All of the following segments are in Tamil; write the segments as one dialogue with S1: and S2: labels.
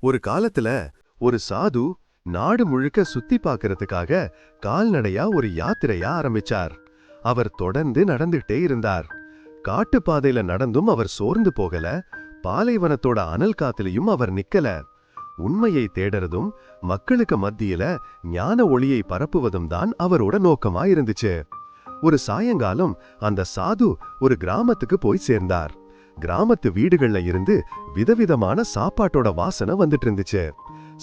S1: ஒரு காலத்துல ஒரு சாது நாடு முழுக்க சுத்தி பார்க்கறதுக்காக கால்நடையா ஒரு யாத்திரையா ஆரம்பிச்சார். அவர் தொடர்ந்து நடந்துட்டே இருந்தார். காட்டுப்பாதையில நடந்தும் அவர் சோர்ந்து போகல. பாலைவனத்தோட அனல் காத்துலயும் அவர் நிக்கல. உண்மையை தேடறதும் மக்களுக்கு மத்தியில ஞான ஒளியை பரப்புவதும் தான் அவரோட நோக்கமா இருந்துச்சு. ஒரு சாயங்காலம் அந்த சாது ஒரு கிராமத்துக்கு போய் சேர்ந்தார். கிராமத்து வீடுகள்ல இருந்து விதவிதமான சாப்பாட்டோட வாசனை வந்துட்டு இருந்துச்சு.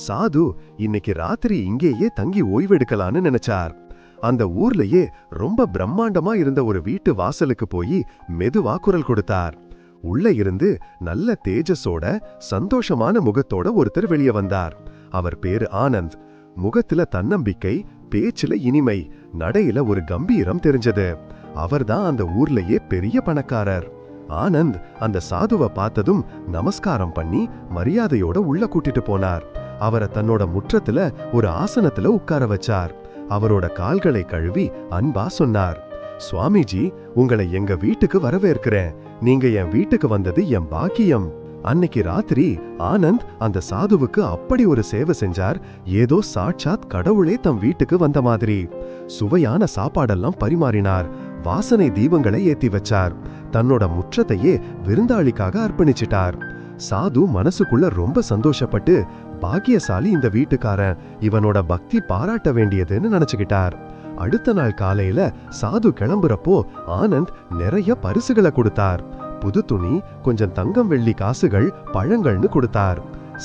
S1: சாது இன்னைக்கு ராத்திரி இங்கேயே தங்கி ஓய்வெடுக்கலான்னு நினைச்சார். அந்த ஊர்லயே ரொம்ப பிரம்மாண்டமா இருந்த ஒரு வீட்டு வாசலுக்கு போய் மெதுவா குரல் கொடுத்தார். உள்ள இருந்து நல்ல தேஜஸோட சந்தோஷமான முகத்தோட ஒருத்தர் வெளியே வந்தார். அவர் பேரு ஆனந்த். முகத்துல தன்னம்பிக்கை பேச்சுல இனிமை நடையில ஒரு கம்பீரம் தெரிஞ்சது. அவர்தான் அந்த ஊர்லயே பெரிய பணக்காரர். ஆனந்த் அந்த சாதுவை பார்த்ததும் நமஸ்காரம் பண்ணி மரியாதையோட உள்ள கூட்டிட்டு போனார். அவரை தன்னோட முற்றத்துல ஒரு ஆசனத்துல உட்கார வச்சார். அவரோட கால்களை கழுவி அன்பா சொன்னார். சுவாமிஜி உங்களை எங்க வீட்டுக்கு வரவேற்கிறேன். நீங்க என் வீட்டுக்கு வந்தது என் பாக்கியம். அன்னைக்கு ராத்திரி ஆனந்த் அந்த சாதுவுக்கு அப்படி ஒரு சேவை செஞ்சார். ஏதோ சாட்சாத் கடவுளே தம் வீட்டுக்கு வந்த மாதிரி. சுவையான சாப்பாடெல்லாம் பரிமாறினார். வாசனை தீபங்களை ஏத்தி வச்சார். தன்னோட முற்றத்தையே விருந்தாளிக்காக அர்ப்பணிச்சிட்டார். சாது மனசுக்குள்ள ரொம்ப சந்தோஷப்பட்டு பாக்கியசாலி இந்த வீட்டுக்காரன். இவனோட பக்தி பாராட்ட வேண்டியதுன்னு நினைச்சுக்கிட்டார். அடுத்த நாள் காலையில சாது கிளம்புறப்போ ஆனந்த் நிறைய பரிசுகளை கொடுத்தார். புது துணி கொஞ்சம் தங்கம் வெள்ளி காசுகள் பழங்கள்னு கொடுத்தார்.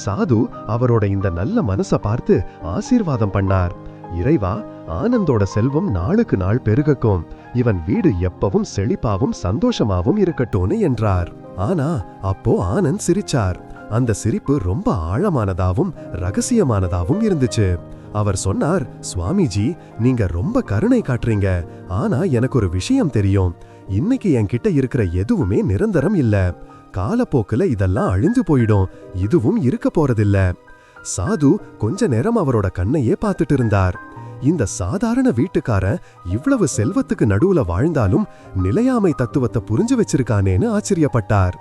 S1: சாது அவரோட இந்த நல்ல மனச பார்த்து ஆசீர்வாதம் பண்ணார். இறைவா ஆனந்தோட செல்வம் நாளுக்கு நாள் பெருகக்கும். இவன் வீடு எப்பவும் செழிப்பாவும் சந்தோஷமாவும் இருக்கட்டும்னு என்றார். ஆனா அப்போ ஆனந்த் சிரிச்சார். அந்த சிரிப்பு ரொம்ப ஆழமானதாவும் ரகசியமானதாவும் இருந்துச்சு. அவர் சொன்னார் சுவாமிஜி நீங்க ரொம்ப கருணை காட்டுறீங்க. ஆனா எனக்கு ஒரு விஷயம் தெரியும். இன்னைக்கு என்கிட்ட இருக்கிற எதுவுமே நிரந்தரம் இல்ல. காலப்போக்குல இதெல்லாம் அழிஞ்சு போயிடும். இதுவும் இருக்க போறதில்ல. சாது கொஞ்ச நேரம் அவரோட கண்ணையே பார்த்துட்டு இருந்தார். இந்த சாதாரண வீட்டுக்காரன் இவ்வளவு செல்வத்துக்கு நடுவுல வாழ்ந்தாலும் நிலையாமை தத்துவத்தை புரிஞ்சு வச்சிருக்கானேன்னு ஆச்சரியப்பட்டார்.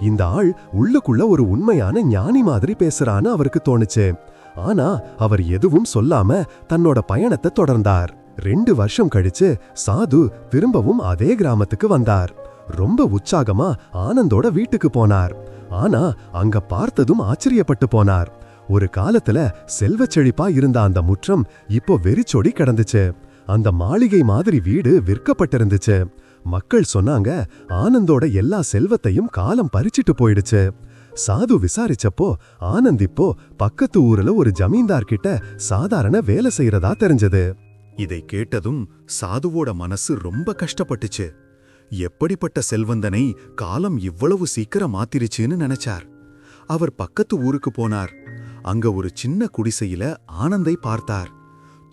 S1: இந்த ஆள் உள்ளுக்குள்ள ஒரு உண்மையான ஞானி மாதிரி பேசுறான்னு அவருக்கு தோணுச்சு. ஆனா அவர் எதுவும் சொல்லாம தன்னோட பயணத்தை தொடர்ந்தார். ரெண்டு வருஷம் கழிச்சு சாது திரும்பவும் அதே கிராமத்துக்கு வந்தார். ரொம்ப உற்சாகமா ஆனந்தோட வீட்டுக்கு போனார். ஆனா அங்க பார்த்ததும் ஆச்சரியப்பட்டு போனார். ஒரு காலத்துல செல்வ செழிப்பா இருந்த அந்த முற்றம் இப்போ வெறிச்சொடி கிடந்துச்சு. அந்த மாளிகை மாதிரி வீடு விற்கப்பட்டிருந்துச்சு. மக்கள் சொன்னாங்க ஆனந்தோட எல்லா செல்வத்தையும் காலம் பறிச்சிட்டு போயிடுச்சு. சாது விசாரிச்சப்போ ஆனந்த் இப்போ பக்கத்து ஊர்ல ஒரு ஜமீன்தார் கிட்ட சாதாரண வேலை செய்யறதா தெரிஞ்சது.
S2: இதை கேட்டதும் சாதுவோட மனசு ரொம்ப கஷ்டப்பட்டுச்சு. எப்படிப்பட்ட செல்வந்தனை காலம் இவ்வளவு சீக்கிரம் மாத்திருச்சுன்னு நினைச்சார். அவர் பக்கத்து ஊருக்கு போனார். அங்க ஒரு சின்ன குடிசையில ஆனந்தை பார்த்தார்.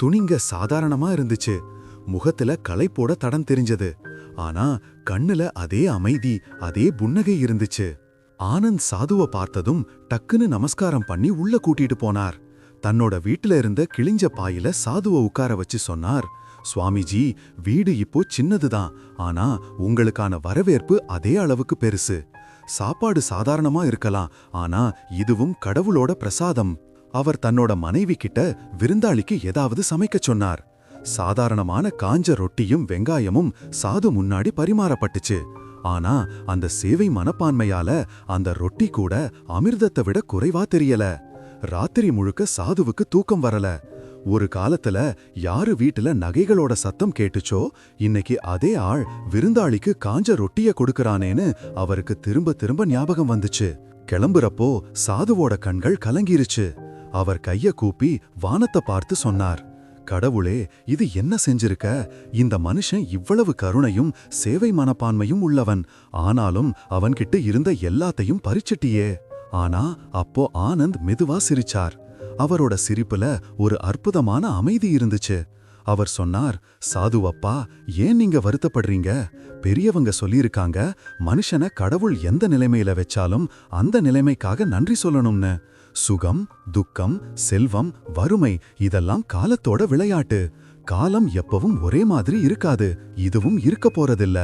S2: துணிங்க சாதாரணமா இருந்துச்சு. முகத்துல களைப்போட தடம் தெரிஞ்சது. ஆனா கண்ணுல அதே அமைதி அதே புன்னகை இருந்துச்சு. ஆனந்த் சாதுவ பார்த்ததும் டக்குன்னு நமஸ்காரம் பண்ணி உள்ள கூட்டிட்டு போனார். தன்னோட வீட்டுல இருந்த கிழிஞ்ச பாயில சாதுவ உட்கார வச்சு சொன்னார் சுவாமிஜி வீடு இப்போ சின்னதுதான். ஆனா உங்களுக்கான வரவேற்பு அதே அளவுக்கு பெருசு. சாப்பாடு சாதாரணமா இருக்கலாம் ஆனா இதுவும் கடவுளோட பிரசாதம். அவர் தன்னோட மனைவி கிட்ட விருந்தாளிக்கு ஏதாவது சமைக்கச் சொன்னார். சாதாரணமான காஞ்ச ரொட்டியும் வெங்காயமும் சாது முன்னாடி பரிமாறப்பட்டுச்சு. ஆனா அந்த சேவை மனப்பான்மையால அந்த ரொட்டி கூட அமிர்தத்தை விட குறைவா தெரியல. ராத்திரி முழுக்க சாதுவுக்கு தூக்கம் வரல. ஒரு காலத்துல யாரு வீட்டுல நகைகளோட சத்தம் கேட்டுச்சோ இன்னைக்கு அதே ஆள் விருந்தாளிக்கு காஞ்ச ரொட்டிய கொடுக்கறானேன்னு அவருக்கு திரும்ப திரும்ப ஞாபகம் வந்துச்சு. கிளம்புறப்போ சாதுவோட கண்கள் கலங்கிருச்சு. அவர் கைய கூப்பி வானத்தை பார்த்து சொன்னார். கடவுளே இது என்ன செஞ்சிருக்க? இந்த மனுஷன் இவ்வளவு கருணையும் சேவை மனப்பான்மையும் உள்ளவன். ஆனாலும் அவன்கிட்ட இருந்த எல்லாத்தையும் பறிச்சிட்டியே. ஆனா அப்போ ஆனந்த் மெதுவா சிரிச்சார். அவரோட சிரிப்புல ஒரு அற்புதமான அமைதி இருந்துச்சு. அவர் சொன்னார் சாதுவப்பா ஏன் நீங்க வருத்தப்படுறீங்க? பெரியவங்க சொல்லியிருக்காங்க மனுஷனை கடவுள் எந்த நிலைமையில வச்சாலும் அந்த நிலைமைக்காக நன்றி சொல்லணும்னு. சுகம் துக்கம் செல்வம் வறுமை இதெல்லாம் காலத்தோட விளையாட்டு. காலம் எப்பவும் ஒரே மாதிரி இருக்காது இதுவும் இருக்க போறதில்ல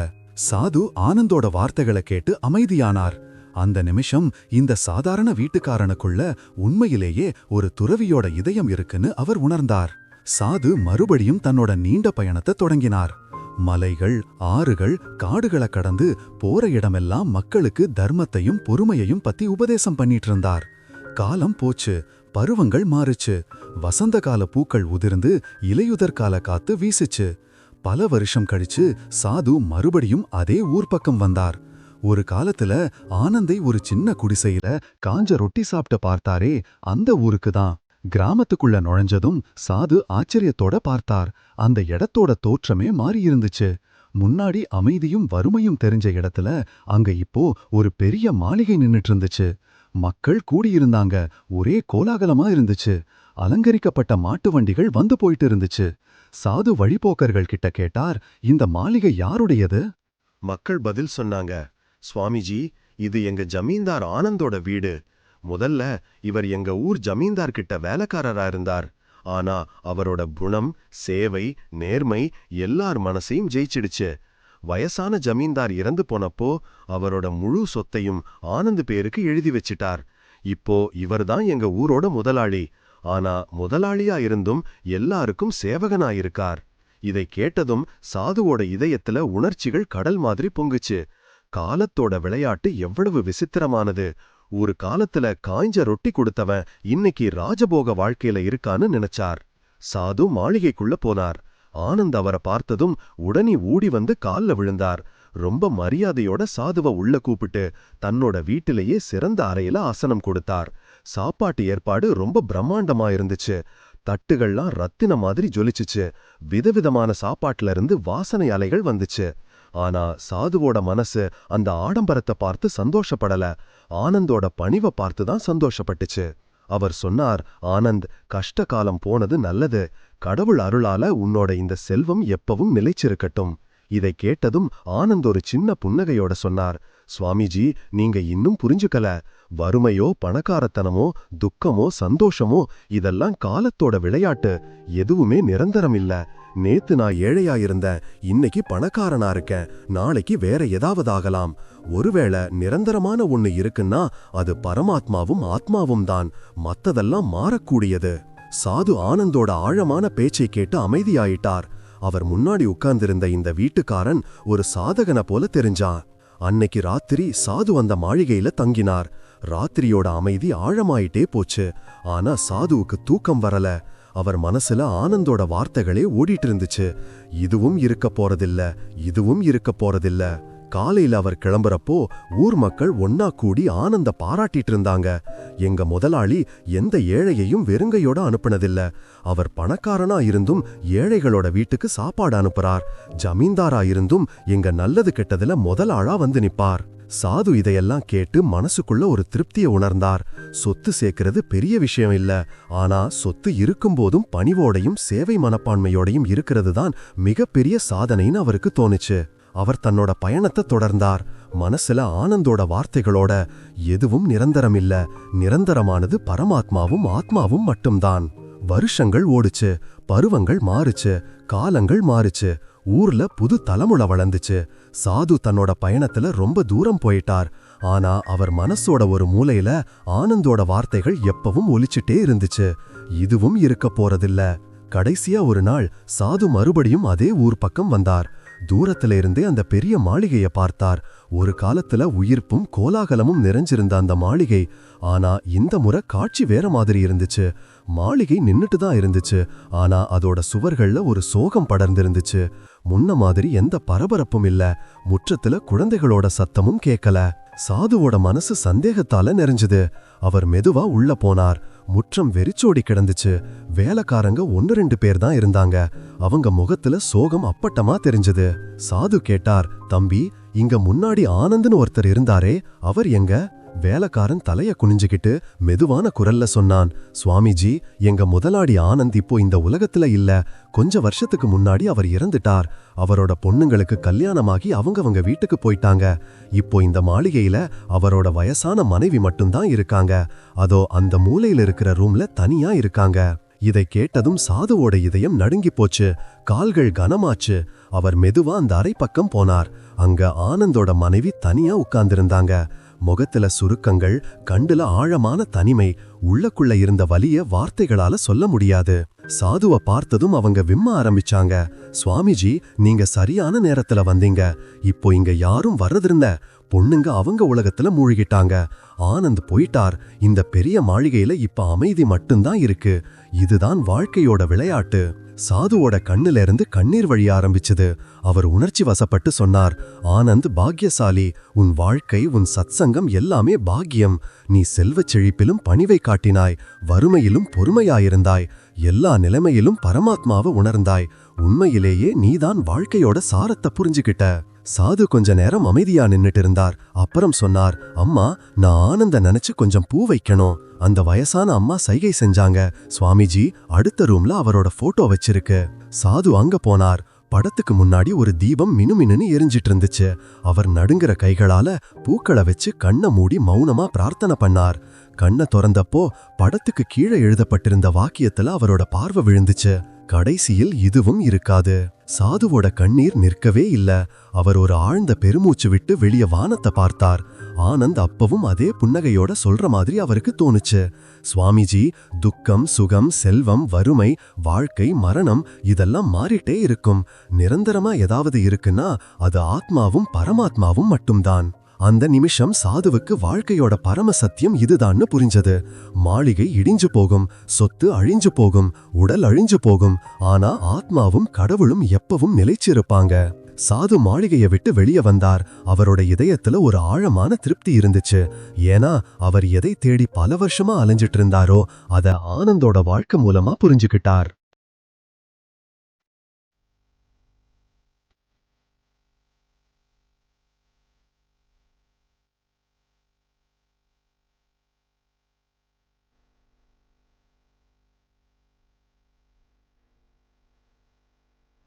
S2: சாது ஆனந்தோட வார்த்தைகளை கேட்டு அமைதியானார். அந்த நிமிஷம் இந்த சாதாரண வீட்டுக்காரனுக்குள்ள உண்மையிலேயே ஒரு துறவியோட இதயம் இருக்குன்னு அவர் உணர்ந்தார். சாது மறுபடியும் தன்னோட நீண்ட பயணத்தை தொடங்கினார். மலைகள் ஆறுகள் காடுகளை கடந்து போற இடமெல்லாம் மக்களுக்கு தர்மத்தையும் பொறுமையையும் பத்தி உபதேசம் பண்ணிட்டு இருந்தார். காலம் போச்சு பருவங்கள் மாறுச்சு வசந்த கால பூக்கள் உதிர்ந்து இலையுதர் கால காத்து வீசுச்சு. பல வருஷம் கழிச்சு சாது மறுபடியும் அதே ஊர் பக்கம் வந்தார். ஒரு காலத்துல ஆனந்தை ஒரு சின்ன குடிசையில காஞ்ச ரொட்டி சாப்பிட்டு பார்த்தாரே அந்த ஊருக்கு தான் கிராமத்துக்குள்ள நுழைஞ்சதும் சாது ஆச்சரியத்தோட பார்த்தார். அந்த இடத்தோட தோற்றமே மாறியிருந்துச்சு. முன்னாடி அமைதியும் வறுமையும் தெரிஞ்ச இடத்துல அங்க இப்போ ஒரு பெரிய மாளிகை நின்னுட்டு இருந்துச்சு மக்கள் கூடியிருந்தாங்க. ஒரே கோலாகலமா இருந்துச்சு. அலங்கரிக்கப்பட்ட மாட்டு வண்டிகள் வந்து போயிட்டு இருந்துச்சு சாது வழிபோக்கர்கள் கிட்ட கேட்டார் இந்த மாளிகை யாருடையது?
S1: மக்கள் பதில் சொன்னாங்க சுவாமிஜி இது எங்க ஜமீன்தார் ஆனந்தோட வீடு. முதல்ல இவர் எங்க ஊர் ஜமீன்தார் கிட்ட வேலைக்காரரா இருந்தார். ஆனா அவரோட குணம் சேவை நேர்மை எல்லார் மனசையும் ஜெயிச்சிடுச்சு. வயசான ஜமீன்தார் இறந்து போனப்போ அவரோட முழு சொத்தையும் ஆனந்த் பேருக்கு எழுதி வச்சிட்டார். இப்போ இவர்தான் எங்க ஊரோட முதலாளி. ஆனா முதலாளியா இருந்தும் எல்லாருக்கும் சேவகனாயிருக்கார். இதை கேட்டதும் சாதுவோட இதயத்துல உணர்ச்சிகள் கடல் மாதிரி பொங்குச்சு. காலத்தோட விளையாட்டு எவ்வளவு விசித்திரமானது. ஒரு காலத்துல காய்ஞ்ச ரொட்டி கொடுத்தவன் இன்னைக்கு ராஜபோக வாழ்க்கையில இருக்கான்னு நினைச்சார். சாது மாளிகைக்குள்ள போனார். ஆனந்த் அவரை பார்த்ததும் உடனே ஊடி வந்து கால்ல விழுந்தார். ரொம்ப மரியாதையோட சாதுவ உள்ள கூப்பிட்டு தன்னோட வீட்டிலேயே சிறந்த அறையில ஆசனம் கொடுத்தார். சாப்பாட்டு ஏற்பாடு ரொம்ப பிரம்மாண்டமா இருந்துச்சு. தட்டுகள்லாம் ரத்தின மாதிரி ஜொலிச்சுச்சு. விதவிதமான சாப்பாட்டுல இருந்து வாசனை அலைகள் வந்துச்சு. ஆனா சாதுவோட மனசு அந்த ஆடம்பரத்தை பார்த்து சந்தோஷப்படல. ஆனந்தோட பணிவை பார்த்து தான் சந்தோஷப்பட்டுச்சு. அவர் சொன்னார் ஆனந்த் கஷ்ட காலம் போனது நல்லது. கடவுள் அருளால உன்னோட இந்த செல்வம் எப்பவும் நிலைச்சிருக்கட்டும். இதை கேட்டதும் ஆனந்த் ஒரு சின்ன புன்னகையோட சொன்னார் சுவாமிஜி நீங்க இன்னும் புரிஞ்சுக்கல. வறுமையோ பணக்காரத்தனமோ துக்கமோ சந்தோஷமோ இதெல்லாம் காலத்தோட விளையாட்டு. எதுவுமே நிரந்தரம் இல்ல. நேத்து நான் ஏழையா இருந்தேன் இன்னைக்கு பணக்காரனா இருக்கேன். நாளைக்கு வேற ஏதாவது ஆகலாம். ஒருவேளை நிரந்தரமான ஒண்ணு இருக்குன்னா அது பரமாத்மாவும் ஆத்மாவும் தான். மத்ததெல்லாம் மாறக்கூடியது. சாது ஆனந்தோட ஆழமான பேச்சை கேட்டு அமைதியாயிட்டார். அவர் முன்னாடி உட்கார்ந்திருந்த இந்த வீட்டுக்காரன் ஒரு சாதகனை போல தெரிஞ்சான். அன்னைக்கு ராத்திரி சாது அந்த மாளிகையில தங்கினார். ராத்திரியோட அமைதி ஆழமாயிட்டே போச்சு. ஆனா சாதுவுக்கு தூக்கம் வரல. அவர் மனசுல ஆனந்தோட வார்த்தைகளே ஓடிட்டு இருந்துச்சு. இதுவும் இருக்க போறதில்ல. இதுவும் இருக்க போறதில்ல. காலையில அவர் கிளம்புறப்போ ஊர் மக்கள் ஒன்னா கூடி ஆனந்த பாராட்டிட்டு இருந்தாங்க. எங்க முதலாளி எந்த ஏழையையும் வெறுங்கையோட அனுப்புனதில்ல. அவர் பணக்காரனா இருந்தும் ஏழைகளோட வீட்டுக்கு சாப்பாடு அனுப்புறார். ஜமீன்தாரா இருந்தும் எங்க நல்லது கெட்டதுல முதலாளா வந்து நிப்பார். சாது இதையெல்லாம் கேட்டு மனசுக்குள்ள ஒரு திருப்தியை உணர்ந்தார். சொத்து சேர்க்கிறது பெரிய விஷயம் இல்ல. ஆனா சொத்து இருக்கும்போதும் பணிவோடையும் சேவை மனப்பான்மையோடையும் இருக்கிறது தான் மிகப்பெரிய சாதனைன்னு அவருக்கு தோணுச்சு. அவர் தன்னோட பயணத்தை தொடர்ந்தார். மனசுல ஆனந்தோட வார்த்தைகளோட எதுவும் நிரந்தரம் இல்ல நிரந்தரமானது பரமாத்மாவும் ஆத்மாவும் மட்டும்தான். வருஷங்கள் ஓடுச்சு பருவங்கள் மாறுச்சு காலங்கள் மாறுச்சு. ஊர்ல புது தலைமுறை வளர்ந்துச்சு. சாது தன்னோட பயணத்துல ரொம்ப தூரம் போயிட்டார். ஆனா அவர் மனசோட ஒரு மூலையில ஆனந்தோட வார்த்தைகள் எப்பவும் ஒலிச்சுட்டே இருந்துச்சு. இதுவும் இருக்க போறதில்ல கடைசியா ஒரு நாள் சாது மறுபடியும் அதே ஊர் பக்கம் வந்தார். தூரத்துல இருந்தே அந்த பெரிய மாளிகைய பார்த்தார். ஒரு காலத்துல உயிர்ப்பும் கோலாகலமும் நிறைஞ்சிருந்த அந்த மாளிகை. ஆனா இந்த முறை காட்சி வேற மாதிரி இருந்துச்சு. மாளிகை நின்னுட்டு தான் இருந்துச்சு. ஆனா அதோட சுவர்கள்ல ஒரு சோகம் படர்ந்திருந்துச்சு. முன்ன மாதிரி எந்த பரபரப்பும் இல்ல. முற்றத்துல குழந்தைகளோட சத்தமும் கேட்கல சாதுவோட மனசு சந்தேகத்தால நிறைஞ்சது. அவர் மெதுவா உள்ள போனார். முற்றம் வெறிச்சோடி கிடந்துச்சு. வேலைக்காரங்க ஒன்னு ரெண்டு பேர் தான் இருந்தாங்க. அவங்க முகத்துல சோகம் அப்பட்டமா தெரிஞ்சது. சாது கேட்டார் தம்பி இங்க முன்னாடி ஆனந்த்னு ஒருத்தர் இருந்தாரே அவர் எங்க? வேலைக்காரன் தலைய குனிஞ்சுகிட்டு மெதுவான குரல்ல சொன்னான் சுவாமிஜி எங்க முதலாளி ஆனந்த் இப்போ இந்த உலகத்துல இல்ல. கொஞ்ச வருஷத்துக்கு முன்னாடி அவர் இறந்துட்டார். அவரோட பொண்ணுங்களுக்கு கல்யாணமாகி அவங்கவங்க வீட்டுக்கு போயிட்டாங்க. இப்போ இந்த மாளிகையில அவரோட வயசான மனைவி மட்டும்தான் இருக்காங்க. அதோ அந்த மூலையில இருக்கிற ரூம்ல தனியா இருக்காங்க. இதை கேட்டதும் சாதுவோட இதயம் நடுங்கி போச்சு. கால்கள் கனமாச்சு. அவர் மெதுவா அந்த அறை பக்கம் போனார். அங்க ஆனந்தோட மனைவி தனியா உட்கார்ந்திருந்தாங்க. முகத்துல சுருக்கங்கள் கண்டுல ஆழமான தனிமை உள்ளக்குள்ள இருந்த வலிய வார்த்தைகளால சொல்ல முடியாது. சாதுவ பார்த்ததும் அவங்க விம்ம ஆரம்பிச்சாங்க. சுவாமிஜி நீங்க சரியான நேரத்துல வந்தீங்க. இப்போ இங்க யாரும் வர்றதிருந்த பொண்ணுங்க அவங்க உலகத்துல மூழ்கிட்டாங்க. ஆனந்த் போயிட்டார். இந்த பெரிய மாளிகையில இப்ப அமைதி மட்டும்தான் இருக்கு. இதுதான் வாழ்க்கையோட விளையாட்டு. சாதுவோட கண்ணுல இருந்து கண்ணீர் வழிய ஆரம்பிச்சது. அவர் உணர்ச்சி வசப்பட்டு சொன்னார் ஆனந்த் பாக்யசாலி உன் வாழ்க்கை உன் சத்சங்கம் எல்லாமே பாக்கியம். நீ செல்வச் செழிப்பிலும் பணிவை காட்டினாய் வறுமையிலும் பொறுமையாயிருந்தாய் எல்லா நிலைமையிலும் பரமாத்மாவை உணர்ந்தாய். உண்மையிலேயே நீதான் வாழ்க்கையோட சாரத்தை புரிஞ்சுகிட்ட. சாது கொஞ்ச நேரம் அமைதியா நின்னுட்டு இருந்தார் அப்புறம் சொன்னார் அம்மா நான் ஆனந்த நினைச்சு கொஞ்சம் பூ வைக்கணும். அந்த வயசான அம்மா சைகை செஞ்சாங்க. சுவாமிஜி அடுத்த ரூம்ல அவரோட போட்டோ வச்சிருக்கு. சாது அங்க போனார். படத்துக்கு முன்னாடி ஒரு தீபம் மினுமினுன்னு எரிஞ்சிட்டு இருந்துச்சு அவர் நடுங்கிற கைகளால பூக்களை வச்சு கண்ணை மூடி மௌனமா பிரார்த்தனை பண்ணார். கண்ணை திறந்தப்போ படத்துக்கு கீழே எழுதப்பட்டிருந்த வாக்கியத்துல அவரோட பார்வை விழுந்துச்சு. கடைசியில் இதுவும் இருக்காது. சாதுவோட கண்ணீர் நிற்கவே இல்ல. அவர் ஒரு ஆழ்ந்த பெருமூச்சு விட்டு வெளிய வானத்தை பார்த்தார். ஆனந்த் அப்பவும் அதே புன்னகையோட சொல்ற மாதிரி அவருக்கு தோணுச்சு. சுவாமிஜி துக்கம் சுகம் செல்வம் வறுமை வாழ்க்கை மரணம் இதெல்லாம் மாறிட்டே இருக்கும். நிரந்தரமா ஏதாவது இருக்குன்னா அது ஆத்மாவும் பரமாத்மாவும் மட்டும்தான். அந்த நிமிஷம் சாதுவுக்கு வாழ்க்கையோட பரம சத்தியம் இதுதான்னு புரிஞ்சது. மாளிகை இடிஞ்சு போகும் சொத்து அழிஞ்சு போகும் உடல் அழிஞ்சு போகும். ஆனா ஆத்மாவும் கடவுளும் எப்பவும் நிலைச்சிருப்பாங்க. சாது மாளிகையை விட்டு வெளியே வந்தார். அவரோட இதயத்துல ஒரு ஆழமான திருப்தி இருந்துச்சு. ஏன்னா அவர் எதை தேடி பல வருஷமா அலைஞ்சிட்டு இருந்தாரோ அத ஆனந்தோட வாழ்க்கை மூலமா புரிஞ்சுக்கிட்டார்.